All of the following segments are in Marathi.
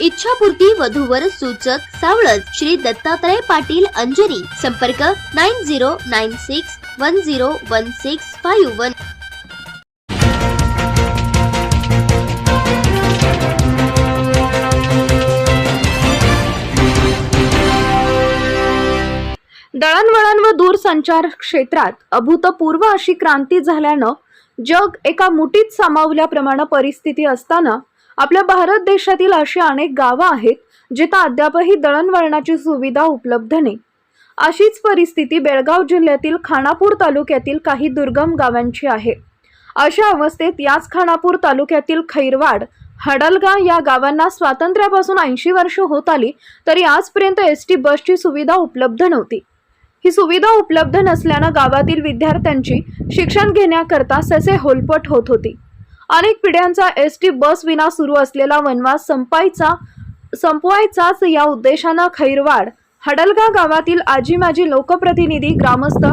इच्छापूर्ती वधूवर सूचक सावळज श्री दत्तात्रय पाटील अंजनी. संपर्क nine zero nine six one zero one six five one. दळणवळण व दूरसंचार क्षेत्रात अभूतपूर्व अशी क्रांती झाल्यानं जग एका मुठीत सामावल्याप्रमाणे परिस्थिती असताना आपल्या भारत देशातील अशी अनेक गावं आहेत जिथं अद्यापही दळणवळणाची सुविधा उपलब्ध नाही. अशीच परिस्थिती बेळगाव जिल्ह्यातील खानापूर तालुक्यातील काही दुर्गम गावांची आहे. अशा अवस्थेत याच खानापूर तालुक्यातील खैरवाड हडलगा या गावांना स्वातंत्र्यापासून ऐंशी वर्ष होत आली तरी आजपर्यंत एस टी बसची सुविधा उपलब्ध नव्हती. ही सुविधा उपलब्ध नसल्यानं गावातील विद्यार्थ्यांची शिक्षण घेण्याकरता ससे होलपट होत होती. अनेक पिढ्यांचा एस टी बस विना सुरू असलेला वनवास संपायचा संपवायचाच या उद्देशानं खैरवाड हडलगा गावातील आजी माजी लोकप्रतिनिधी ग्रामस्थ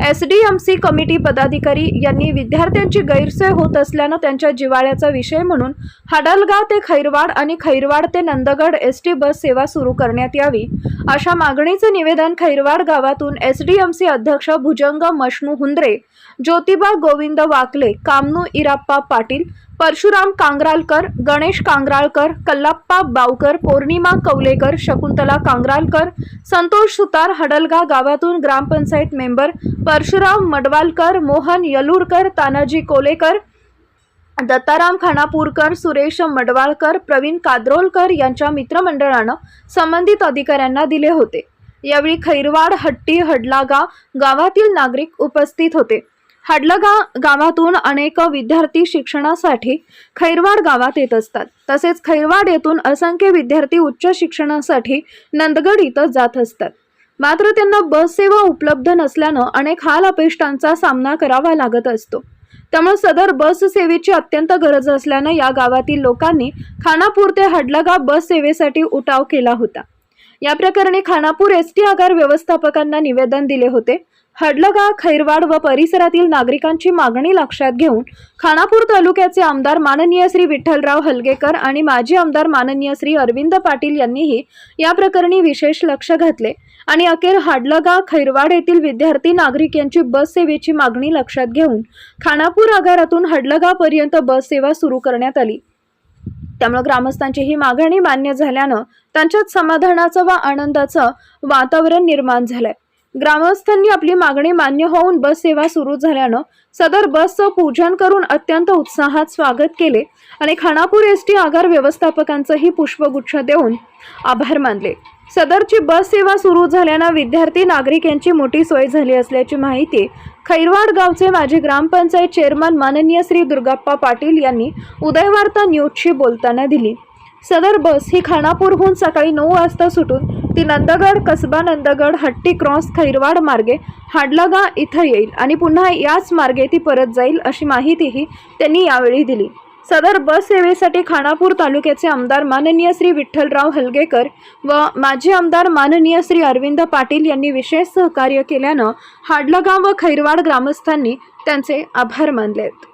S D M C committee पदाधिकारी यांनी विद्यार्थ्यांची गैरसोय होत असल्यानं त्यांच्या जिवाळ्याचा विषय म्हणून हडलगाव ते खैरवाड आणि खैरवाड ते नंदगड एस टी बस सेवा सुरू करण्यात यावी अशा मागणीचं निवेदन खैरवाड गावातून एस डी एम सी अध्यक्ष भुजंग मशनू हुंद्रे ज्योतिबा गोविंद वाकले कामनू इराप्पा पाटील परशुराम कांग्रालकर गणेश कांग्राळकर कल्लाप्पा बावकर पौर्णिमा कवलेकर शकुंतला कांग्रालकर संतोष सुतार हडलगा गावातून ग्रामपंचायत मेंबर परशुराम मडवालकर मोहन यलूरकर तानाजी कोलेकर दत्ताराम खानापूरकर सुरेश मडवाळकर प्रवीण काद्रोलकर यांच्या मित्रमंडळानं संबंधित अधिकाऱ्यांना दिले होते. यावेळी खैरवाड हट्टी हडलागा गावातील नागरिक उपस्थित होते. हडलगा गावातून अनेक विद्यार्थी शिक्षणासाठी खैरवाड गावात येत असतात. तसेच खैरवाड येथून असंख्य विद्यार्थी उच्च शिक्षणासाठी नंदगड इथं जात असतात. मात्र त्यांना बस सेवा उपलब्ध नसल्यानं अनेक हाल अपेष्टांचा सामना करावा लागत असतो. त्यामुळे सदर बस सेवेची अत्यंत गरज असल्यानं या गावातील लोकांनी खानापूर ते हडलगा बस सेवेसाठी उठाव केला होता. या प्रकरणी खानापूर एस टी आगार व्यवस्थापकांना निवेदन दिले होते. हडलगा खैरवाड व परिसरातील नागरिकांची मागणी लक्षात घेऊन खानापूर तालुक्याचे आमदार माननीय श्री विठ्ठलराव हलगेकर आणि माजी आमदार माननीय श्री अरविंद पाटील यांनीही या प्रकरणी विशेष लक्ष घातले. आणि अखेर हाडलगा खैरवाड येथील विद्यार्थी नागरिक यांची बस सेवेची मागणी लक्षात घेऊन खानापूर आगारातून हडलगापर्यंत बस सेवा सुरू करण्यात आली. त्यामुळे ग्रामस्थांची ही मागणी मान्य झाल्यानं त्यांच्यात समाधानाचं व आनंदाचं वातावरण निर्माण झालंय. ग्रामस्थांनी आपली मागणी मान्य होऊन बस सेवा सुरू झाल्यानं सदर बसचं पूजन करून अत्यंत उत्साहात स्वागत केले आणि खानापूर एस टी आगार व्यवस्थापकांचंही पुष्पगुच्छ देऊन आभार मानले. सदरची बस सेवा सुरू झाल्यानं विद्यार्थी नागरिक यांची मोठी सोय झाली असल्याची माहिती खैरवाड गावचे माजी ग्रामपंचायत चेअरमन माननीय श्री दुर्गाप्पा पाटील यांनी उदयवार्ता न्यूजशी बोलताना दिली. सदर बस ही खानापूरहून सकाळी नऊ वाजता सुटून ती नंदगड कसबा नंदगड हट्टी क्रॉस खैरवाड मार्गे हाडलागा इथं येईल आणि पुन्हा याच मार्गे ती परत जाईल अशी माहितीही त्यांनी यावेळी दिली. सदर बस सेवेसाठी खानापूर तालुक्याचे आमदार माननीय श्री विठ्ठलराव हलगेकर व माजी आमदार माननीय श्री अरविंद पाटील यांनी विशेष सहकार्य केल्यानं हाडलगाव व खैरवाड ग्रामस्थांनी त्यांचे आभार मानले आहेत